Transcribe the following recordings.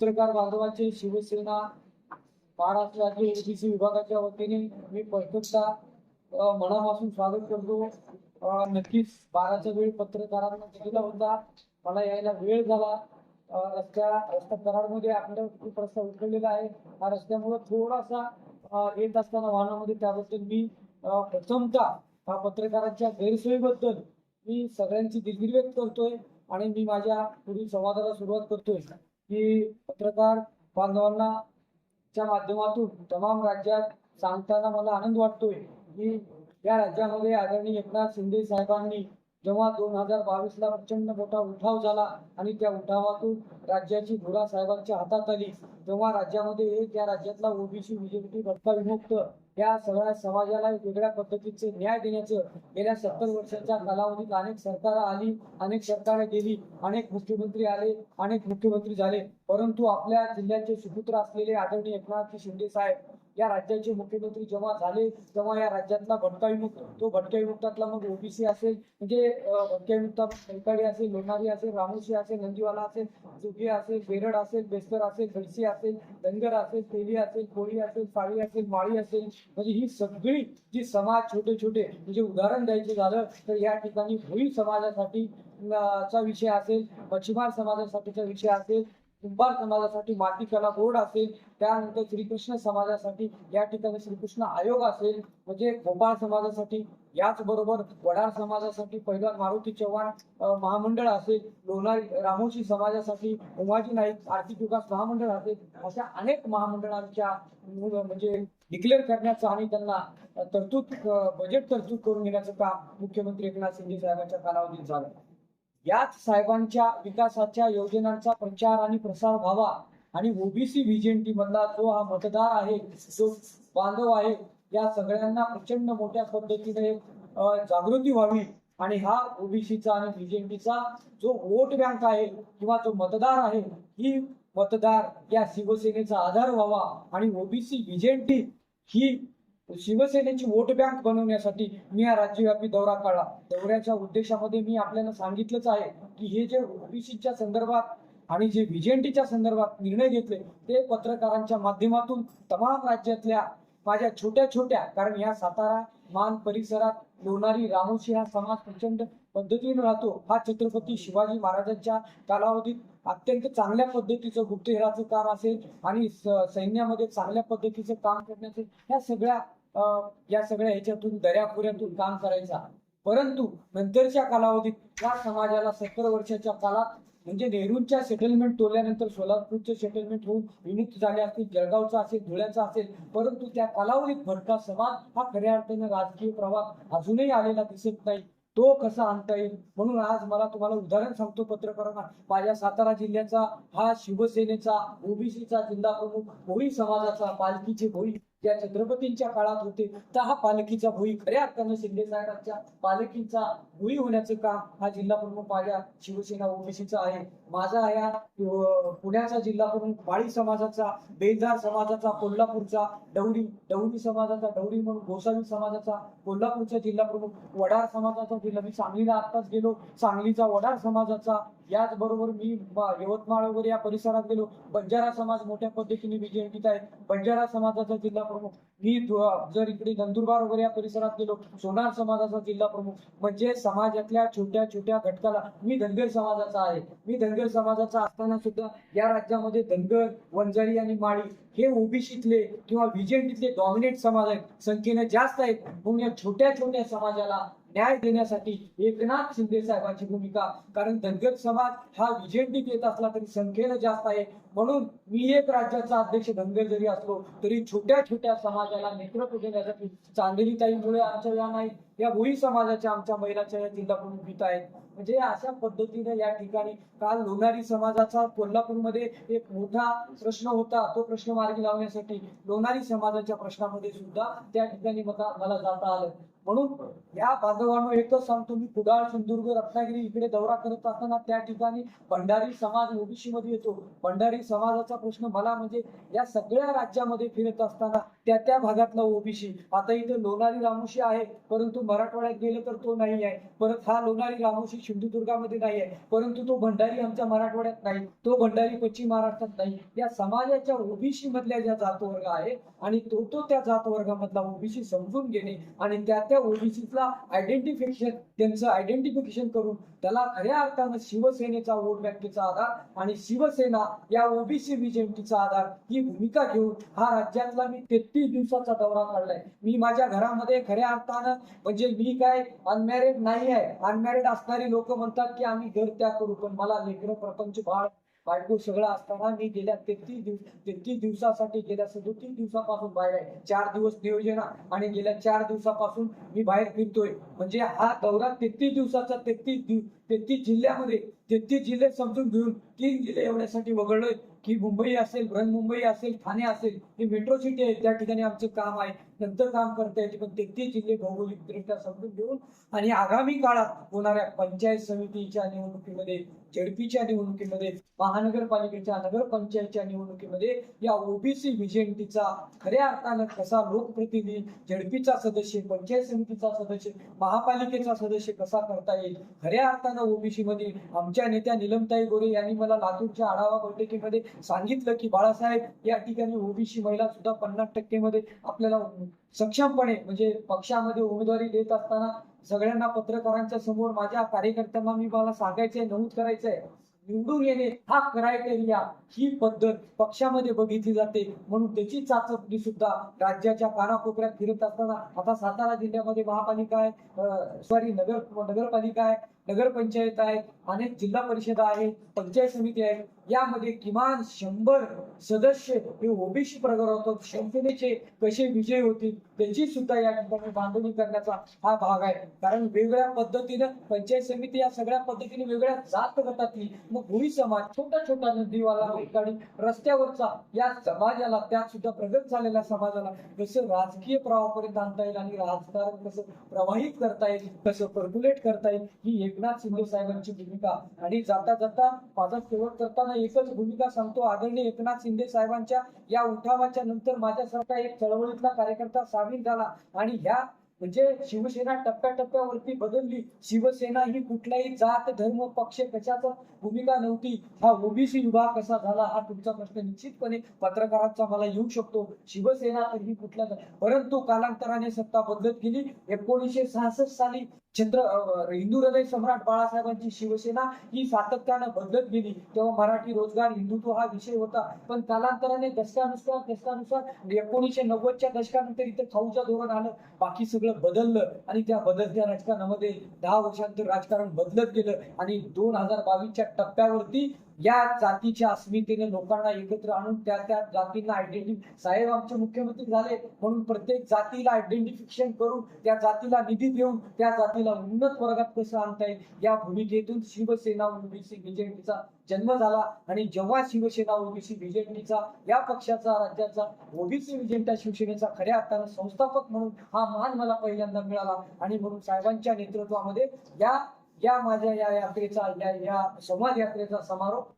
पत्रकार बांधवांचे शिवसेना महाराष्ट्र राज्य विभागाच्या वतीने मी पहिल्यांदा मनापासून स्वागत करतो. नक्कीच बाराचा वेळ पत्रकारांना दिलेला होता. मला यायला वेळ झाला. रस्त्या रस्ता करारमध्ये आपल्या खूप रस्ता उचललेला आहे. हा रस्त्यामुळे थोडासा येत असताना वाहनामध्ये त्याबद्दल मी प्रथमता हा पत्रकारांच्या गैरसोयीबद्दल मी सगळ्यांची दिलगिरी व्यक्त करतोय आणि मी माझ्या पुढील संवादाला सुरुवात करतोय. की पत्रकार बांधवांना च्या माध्यमातून तमाम राज्यात सांगताना मला आनंद वाटतोय की या राज्यामध्ये आदरणीय एकनाथ शिंदे साहेबांनी जेव्हा दोन हजार बावीस ला प्रचंड मोठा उठाव झाला आणि त्या उठावातून राज्याची धुरा साहेबांच्या हातात आली जेव्हा राज्यामध्ये त्या राज्यातला ओबीसी बीजेपी भटका विमुक्त या सगळ्या समाजाला एक वेगळ्या पद्धतीचे न्याय देण्याचं गेल्या सत्तर वर्षाच्या कालावधीत अनेक सरकार आली अनेक सरकारे गेली अनेक मुख्यमंत्री आले अनेक मुख्यमंत्री झाले. परंतु आपल्या जिल्ह्याचे सुपुत्र असलेले आदरणीय एकनाथ शिंदे साहेब या राज्याचे मुख्यमंत्री जेव्हा झाले तेव्हा या राज्यातला भटका विमुक्त तो भटका विमुक्तातला मग ओबीसी असेल म्हणजे भटक्या भटका असेल लोणारी असेल रामोशी असेल नंदीवाला असेल जुगे असेल बेरड असेल बेस्तर असेल घडसी असेल असेल धनगर असेल तेली असेल कोळी असेल साळी असेल माळी असेल म्हणजे ही सगळी जी समाज छोटे छोटे म्हणजे उदाहरण द्यायचं झालं तर या ठिकाणी भोई समाजासाठी चा विषय असेल मच्छीमार समाजासाठीचा विषय असेल कुंभार समाजासाठी माती कला बोर्ड असेल त्यानंतर श्रीकृष्ण समाजासाठी या ठिकाणी श्रीकृष्ण आयोग असेल म्हणजे गोपाळ समाजासाठी याचबरोबर वडार समाजासाठी पहिला मारुती चव्हाण महामंडळ असेल लोणारी रामोशी समाजासाठी उमाजी नाईक आर्थिक विकास महामंडळ असेल अशा अनेक महामंडळांच्या म्हणजे डिक्लेअर करण्याचं आणि त्यांना तरतूद बजेट तरतूद करून घेण्याचं काम मुख्यमंत्री एकनाथ शिंदे साहेबांच्या कालावधीत झालं. याच साहेबांच्या विकासाच्या योजनांचा प्रचार आणि प्रसार व्हावा आणि ओबीसी व्हिजेंटी मधला जो हा मतदार आहे जो बांधव आहे या सगळ्यांना प्रचंड मोठ्या पद्धतीने जागृती व्हावी. आणि हा ओबीसीचा आणि बीजेपीचा जो वोट बँक आहे किंवा जो मतदार आहे ही मतदार या शिवसेनेचा आधार व्हावा आणि ओबीसी बीजेपी ही शिवसेनेची वोट बँक बनवण्यासाठी मी हा राज्यव्यापी दौरा काढला. दौऱ्याच्या उद्देशामध्ये मी आपल्याला सांगितलंच आहे की हे जे ओबीसीच्या संदर्भात आणि जे बीजेपीच्या संदर्भात निर्णय घेतले ते पत्रकारांच्या माध्यमातून तमाम राज्यातल्या माझ्या छोट्या छोट्या कारण या सातारा मान परिसरात लोणारी रामोशी हा समाज प्रचंड पद्धतीने राहतो. हा छत्रपती शिवाजी महाराजांच्या कालावधीत अत्यंत चांगल्या पद्धतीचं गुप्तहेराचं काम असेल आणि सैन्यामध्ये चांगल्या पद्धतीचं काम करण्याचं या सगळ्या अं, या सगळ्या ह्याच्यातून दर्याखोऱ्यातून काम करायचा परंतु नंतरच्या कालावधीत या समाजाला सत्तर वर्षाच्या काळात म्हणजे नेहरूंच्या सेटलमेंट तोडल्यानंतर सोलापूरचे सेटलमेंट होऊन विमुक्त झाले असतील जळगावचा असेल धुळ्याचा असेल परंतु त्या कालावधीत भटका समाज हा खऱ्या अर्थाने राजकीय प्रवाह अजूनही आलेला दिसत नाही. तो कसा आणता येईल? म्हणून आज मला तुम्हाला उदाहरण सांगतो पत्रकारांना. माझ्या सातारा जिल्ह्याचा हा शिवसेनेचा ओबीसीचा जिल्हा प्रमुख भोई समाजाचा पालखीचे भोई या छत्रपतींच्या काळात होते तर हा पालखीचा भुई खऱ्या अर्थानं शिंदे साहेबांच्या पालखीचा भुई होण्याचं काम हा जिल्हा प्रमुख माझ्या शिवसेना ओबीसीचा आहे. माझा या पुण्याचा जिल्हा प्रमुख बाळी समाजाचा बेलदार समाजाचा कोल्हापूरचा डवरी डवरी समाजाचा डवरी म्हणून गोसावी समाजाचा कोल्हापूरचा जिल्हा प्रमुख वडार समाजाचा जिल्हा. मी सांगलीला आत्ताच गेलो. सांगलीचा वडार समाजाचा याचबरोबर मी यवतमाळ वगैरे या परिसरात गेलो. बंजारा समाज मोठ्या पद्धतीने बीजेपीचा आहे. बंजारा समाजाचा जिल्हा प्रमुख. मी जर इकडे नंदुरबार वगैरे या परिसरात गेलो सोनार समाजाचा जिल्हा प्रमुख. म्हणजे समाजातल्या छोट्या छोट्या घटकाला मी धनगर समाजाचा आहे. मी धनगर समाजाचा असताना सुद्धा या राज्यामध्ये धनगर वंजारी आणि माळी हे ओबीसीतले किंवा व्हिजेंटीतले डॉमिनेट समाज आहेत. संख्येने जास्त आहेत. म्हणून या छोट्या छोट्या समाजाला न्याय देण्यासाठी एकनाथ शिंदे साहेबांची भूमिका. कारण धनगर समाज हा विजेंटीत येत असला तरी संख्येनं जास्त आहे. म्हणून मी एक राज्याचा अध्यक्ष धनगर जरी असलो तरी छोट्या छोट्या समाजाला नेतृत्व देण्यासाठी चांदेलीताईमुळे आमच्या या नाही या भोई समाजाच्या आमच्या महिलाच्या या जिल्हा प्रमुख गीत आहेत. म्हणजे अशा पद्धतीने या ठिकाणी काल लोणारी समाजाचा कोल्हापूरमध्ये एक मोठा प्रश्न होता. तो प्रश्न मार्गी लावण्यासाठी लोणारी समाजाच्या प्रश्नामध्ये सुद्धा त्या ठिकाणी मला मला जाता आलं. म्हणून या बांधवांनो एकच सांगतो मी कुडाळ सिंधुदुर्ग रत्नागिरी इकडे दौरा करत असताना त्या ठिकाणी भंडारी समाज ओबीसी मध्ये येतो. भंडारी समाजाचा प्रश्न मला म्हणजे या सगळ्या राज्यामध्ये फिरत असताना त्या त्या भागातला ओबीसी. आता इथे लोणारी रामोशी आहे परंतु मराठवाड्यात गेलं तर तो नाही आहे. परत हा लोणारी रामोशी सिंधुदुर्गामध्ये नाही आहे. परंतु तो भंडारी आमच्या मराठवाड्यात नाही. तो भंडारी पश्चिम महाराष्ट्रात नाही. या समाजाच्या ओबीसी मधल्या ज्या जातवर्ग आहे आणि तो तो त्या जात वर्गामधला ओबीसी समजून घेणे आणि त्या त्या ओबीसीला आयडेंटिफिकेशन त्यांचं आयडेंटिफिकेशन करून त्याला खऱ्या अर्थानं शिवसेनेचा वोट बँकेचा आधार आणि शिवसेना या ओबीसी बीजेपीचा आधार ही भूमिका घेऊन हा राज्यातला मी तेहतीस दिवसाचा दौरा काढलाय. मी माझ्या घरामध्ये खऱ्या अर्थानं म्हणजे मी काय अनमॅरिड नाही आहे. अनमॅरिड असणारी लोक म्हणतात की आम्ही घर त्याग करू पण मला लेकर प्रपंच बाळ बायको सगळं असताना मी गेल्या तेहतीस दिवस तेहतीस दिवसासाठी गेल्या सदोतीस दिवसापासून बाहेर आहे. चार दिवस नियोजन आणि गेल्या चार दिवसापासून मी बाहेर फिरतोय. म्हणजे हा दौरा तेहतीस दिवसाचा तेहतीस दिव तेहतीस जिल्ह्यामध्ये तेहतीस जिल्हे समजून घेऊन तीन जिल्हे एवढ्यासाठी वगळलं की मुंबई असेल बृहन्मुंबई असेल ठाणे असेल ही मेट्रो सिटी आहे. त्या ठिकाणी आमचं काम आहे. नंतर काम करता येते. पण तेहतीस जिल्हे भौगोलिकदृष्ट्या समजून घेऊन आणि आगामी काळात होणाऱ्या पंचायत समितीच्या निवडणुकीमध्ये झेडपीच्या निवडणुकीमध्ये महानगरपालिकेच्या नगरपंचायतच्या निवडणुकीमध्ये या ओबीसी व्हिजेंटीचा खऱ्या अर्थानं कसा लोकप्रतिनिधी झेडपीचा सदस्य पंचायत समितीचा सदस्य महापालिकेचा सदस्य कसा करता येईल? खऱ्या अर्थानं ओबीसी मध्ये आमच्या नेत्या निलमताई गोरे यांनी मला लातूरच्या आढावा बैठकीमध्ये सांगितलं की बाळासाहेब या ठिकाणी ओबीसी महिला सुद्धा पन्नास टक्के मध्ये आपल्याला सक्षमपणे म्हणजे पक्षामध्ये उमेदवारी देत असताना सगळ्यांना पत्रकारांच्या समोर माझ्या कार्यकर्त्यांना मी मला सांगायचंय नमूद करायचंय. निवडून येणे हा क्रायटेरिया ही पद्धत पक्षामध्ये बघितली जाते. म्हणून त्याची चाचपणी सुद्धा राज्याच्या कानाकोपऱ्यात फिरत असताना आता सातारा जिल्ह्यामध्ये महापालिका आहे सॉरी नगर नगरपालिका आहे. नगरपंचायत आहे अनेक जिल्हा परिषद आहे पंचायत समिती आहे यामध्ये किमान शंभर सदस्य हे ओबीसी प्रकारात शिवसेनेचे कसे विजय होतील त्याची सुद्धा या ठिकाणी बांधणी करण्याचा हा भाग आहे. कारण वेगळ्या पद्धतीनं पंचायत समिती या सगळ्या पद्धतीने वेगळ्या जात गटातली मग भुई समाज छोटा छोटा नदीवाला ठिकाणी रस्त्यावरचा या समाजाला त्यात सुद्धा प्रगत झालेल्या समाजाला कसं राजकीय प्रवाहापर्यंत आणता येईल आणि राजकारण कसं प्रवाहित करता येईल कसं पर्क्युलेट करता येईल ही एकनाथ शिंदे साहेबांची भूमिका. आणि जाता जाता माझा शेवट करताना एकच भूमिका सांगतो. आदरणीय एकनाथ शिंदे साहेबांच्या या उठावाच्या नंतर माझ्यासारखा एक चळवळीतला कार्यकर्ता सामील झाला आणि ह्या म्हणजे शिवसेना टप्प्याटप्प्यावरती बदलली. शिवसेना ही कुठलाही जात धर्म पक्ष कशाचा भूमिका नव्हती. हा ओबीसी विभाग कसा झाला हा तुमचा प्रश्न निश्चितपणे पत्रकारांचा मला येऊ शकतो. शिवसेना तर ही कुठल्या परंतु कालांतराने सत्ता बदलत गेली. एकोणीसशे सहासष्ट साली चंद्र हिंदू हृदय सम्राट बाळासाहेबांची शिवसेना ही सातत्यानं बदलत गेली. तेव्हा मराठी रोजगार हिंदुत्व हा विषय होता. पण कालांतराने दशकानुसार दशकानुसार एकोणीसशे नव्वदच्या दशकानंतर इथे खाऊच्या धोरण आलं. बाकी सगळं बदललं. आणि त्या बदलत्या राजकारणामध्ये दहा वर्षांतर राजकारण बदलत गेलं. आणि दोन हजार बावीसच्या टप्प्यावरती या जातीच्या अस्मितेने लोकांना एकत्र आणून त्या त्या जातींना आयडेंटिफिक साहेब आमचे मुख्यमंत्री झाले म्हणून प्रत्येक जातीला आयडेंटिफिकेशन करून त्या जातीला निधी देऊन त्या जातीला उन्नत वर्गात कसं आणता येईल? या भूमिकेतून शिवसेना ओबीसी बीजेपीचा जन्म झाला आणि जेव्हा शिवसेना ओबीसी बीजेपीचा या पक्षाचा राज्याचा ओबीसी विजेंटा शिवसेनेचा खऱ्या अर्थानं संस्थापक म्हणून हा मान मला पहिल्यांदा मिळाला. आणि म्हणून साहेबांच्या नेतृत्वामध्ये या या माझ्या या यात्रेचा या समाज संवाद यात्रेचा समारोप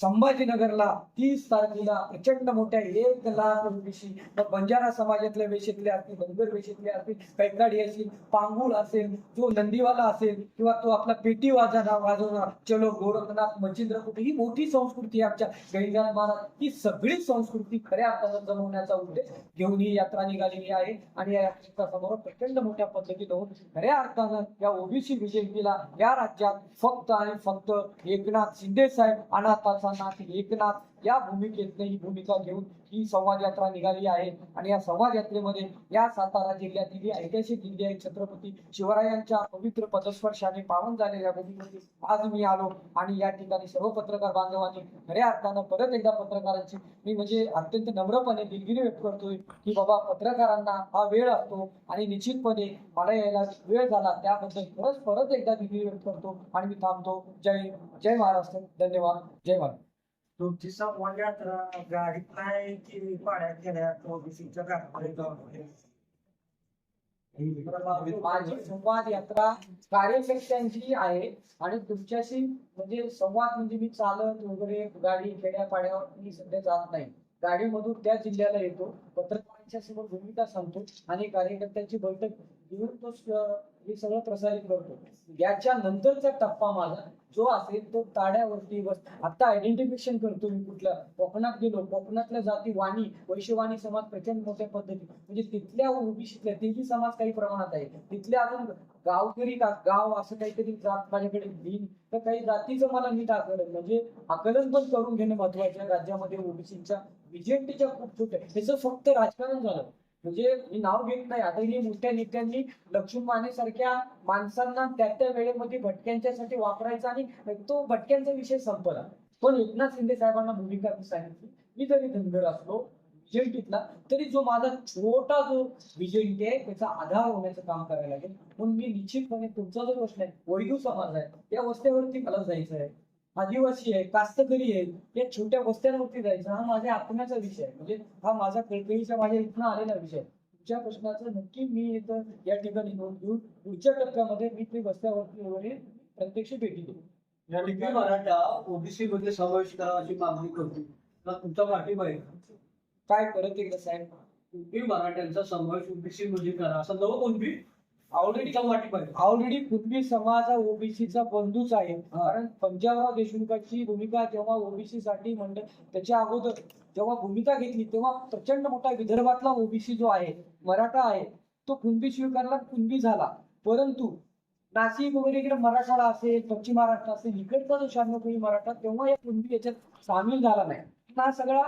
संभाजीनगरला तीस तारखेला प्रचंड मोठ्या एक लाख वेशी मग बंजारा समाजातल्या वेशीतले असतील धनगर वेशीतले असतील कैकाडी असेल पांगुळ असेल जो नंदीवाला असेल किंवा तो आपला पेटी वाजवणार वाजवणार चलो गोरखनाथ मच्छिंद्र कुठे ही मोठी संस्कृती आमच्या गैजान महाराज ही सगळी संस्कृती खऱ्या अर्थानं जमवण्याचा उद्देश घेऊन ही यात्रा निघालेली आहे. आणि या यात्रेचा समारोप प्रचंड मोठ्या पद्धतीत होऊन खऱ्या अर्थानं या ओबीसी बीजेपीला या राज्यात फक्त आणि फक्त एकनाथ शिंदे साहेब अनाथाचा नाथ एकनाथ या भूमिकेतनं ही भूमिका घेऊन ही संवाद यात्रा निघाली आहे. आणि या संवाद यात्रेमध्ये या सातारा जिल्ह्यातील ही ऐतिहासिक दिल्ली आहे. छत्रपती शिवरायांच्या पवित्र पदस्पर्शाने पावन झालेल्या भूमीमध्ये आज मी आलो आणि या ठिकाणी सर्व पत्रकार बांधवांनी खऱ्या अर्थानं परत एकदा पत्रकारांची मी म्हणजे अत्यंत नम्रपणे दिलगिरी व्यक्त करतोय की बाबा पत्रकारांना हा वेळ असतो आणि निश्चितपणे मला यायला वेळ झाला त्याबद्दल खरंच परत एकदा दिलगिरी व्यक्त करतो आणि मी थांबतो. जय जय महाराष्ट्र. धन्यवाद. जय महाराष्ट्र. तुमची संवाद यात्रा गाडीत नाही की पाण्यात गेल्या ओबीसीच्या घरापर्यंत माझी संवाद यात्रा कार्यकर्त्यांची आहे. आणि तुमच्याशी म्हणजे संवाद म्हणजे मी चालत वगैरे गाडी खेड्यापाड्यावर मी सध्या जात नाही. गाडीमधून त्या जिल्ह्याला येतो. पत्रकारांच्या समोर भूमिका सांगतो. आणि कार्यकर्त्यांची बैठक घेऊन तो हे सगळं प्रसारित करतो. याच्या नंतरचा टप्पा माझा जो असेल तो ताड्यावरती बस. आता आयडेंटिफिकेशन करतो मी कुठल्या कोकणात गेलो कोकणातल्या जाती वाणी वैश्यवाणी समाज प्रचंड मोठ्या पद्धती म्हणजे तिथल्या ओबीसीतल्या तेही समाज काही प्रमाणात आहे. तिथल्या अजून गावकरी का गाव असं काहीतरी जात माझ्याकडे येईल तर काही जातीचं मला नीट आकलन. म्हणजे आकलन पण करून घेणं महत्वाचं आहे. राज्यामध्ये ओबीसीच्या विजेंटीच्या खूप छोट्या. त्याचं फक्त राजकारण झालं. म्हणजे मी नाव घेत नाही. आता ही मोठ्या नेत्यांनी लक्ष्मण माने सारख्या माणसांना त्या त्या वेळेमध्ये भटक्यांच्यासाठी वापरायचा आणि तो भटक्यांचा विषय संपला. पण एकनाथ शिंदे साहेबांना भूमिका मी सांगितली मी जरी धनगर असलो बीजेपीतला तरी जो माझा छोटा जो विजय आहे त्याचा आधार होण्याचं काम करायला लागेल. म्हणून मी निश्चितपणे तुमचा जो प्रश्न आहे वैदू समाज आहे त्या वस्त्यावरती मला जायचं आहे. आदिवासी आहे कास्तकरी आहे या छोट्या वस्त्यांवरती जायचं हा माझ्या आत्म्याचा विषय आहे. म्हणजे हा माझा कळकळीचा माझ्या इथनं आलेला विषय. तुमच्या प्रश्नाचं नक्की मी इथं या ठिकाणी नोंद घेऊन पुढच्या टप्प्यामध्ये मी ते वस्त्यावरती वगैरे प्रत्यक्ष भेटी देऊ या ठिकाणी मराठा ओबीसी मध्ये समावेश करा अशी मागणी करतो. तुमचा पाठिंबा आहे? काय परत एकदा साहेब? कुणबी मराठ्यांचा समावेश ओबीसी मध्ये करा. असं नवं कुणबी ऑलरेडी ऑलरेडी कुणबी समाज हा ओबीसीचा बंधूच आहे. कारण पंजाबराव देशमुखांची भूमिका जेव्हा ओबीसी साठी मंडळ त्याच्या अगोदर जेव्हा भूमिका घेतली तेव्हा प्रचंड मोठा विदर्भातला ओबीसी जो आहे मराठा आहे तो कुणबी स्वीकारला कुणबी झाला. परंतु नाशिक वगैरे इकडे मराठवाडा असेल पश्चिम महाराष्ट्र असेल इकडचा जो शहाण्णव मराठा तेव्हा या कुणबी याच्यात सामील झाला नाही. हा सगळा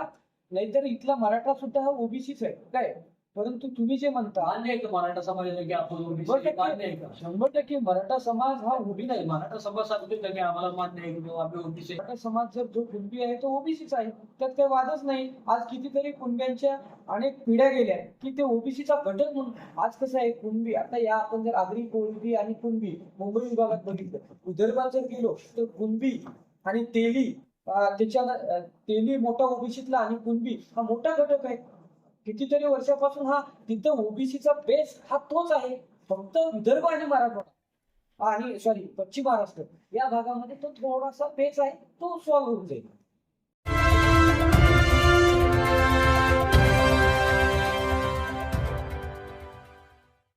नाहीतर इथला मराठा सुद्धा हा ओबीसीच आहे. काय? परंतु तुम्ही जे म्हणता मान्य आहे का मराठा समाजाला की आपण शंभर ओबीसी मान्य आहे टक्के का? शंभर टक्के मराठा समाज हा ओबी नाही मराठा समाज सांगतो का की आम्हाला मान्य आहे की आम्ही ओबीसी मराठा समाज जर जो कुणबी आहे तो ओबीसीच आहे. त्यात काही वादच नाही. आज कितीतरी कुणब्यांच्या अनेक पिढ्या गेल्या की ते ओबीसीचा घटक म्हणून आज कसं आहे कुणबी आता या आपण जर आगरी कोळंबी आणि कुणबी मुंबई विभागात बघितलं विदर्भात जर गेलो तर कुणबी आणि तेली अं, त्याच्या अं, तेली मोठा ओबीसीतला आणि कुणबी हा मोठा घटक आहे. कितीतरी वर्षापासून हा तिथं ओबीसीचा बेस हा तोच आहे. फक्त विदर्भ आणि मराठवाडा. आणि सॉरी पश्चिम महाराष्ट्र. या भागामध्ये तो थोडासा पेच आहे तो सॉल्व्ह होऊन जाईल.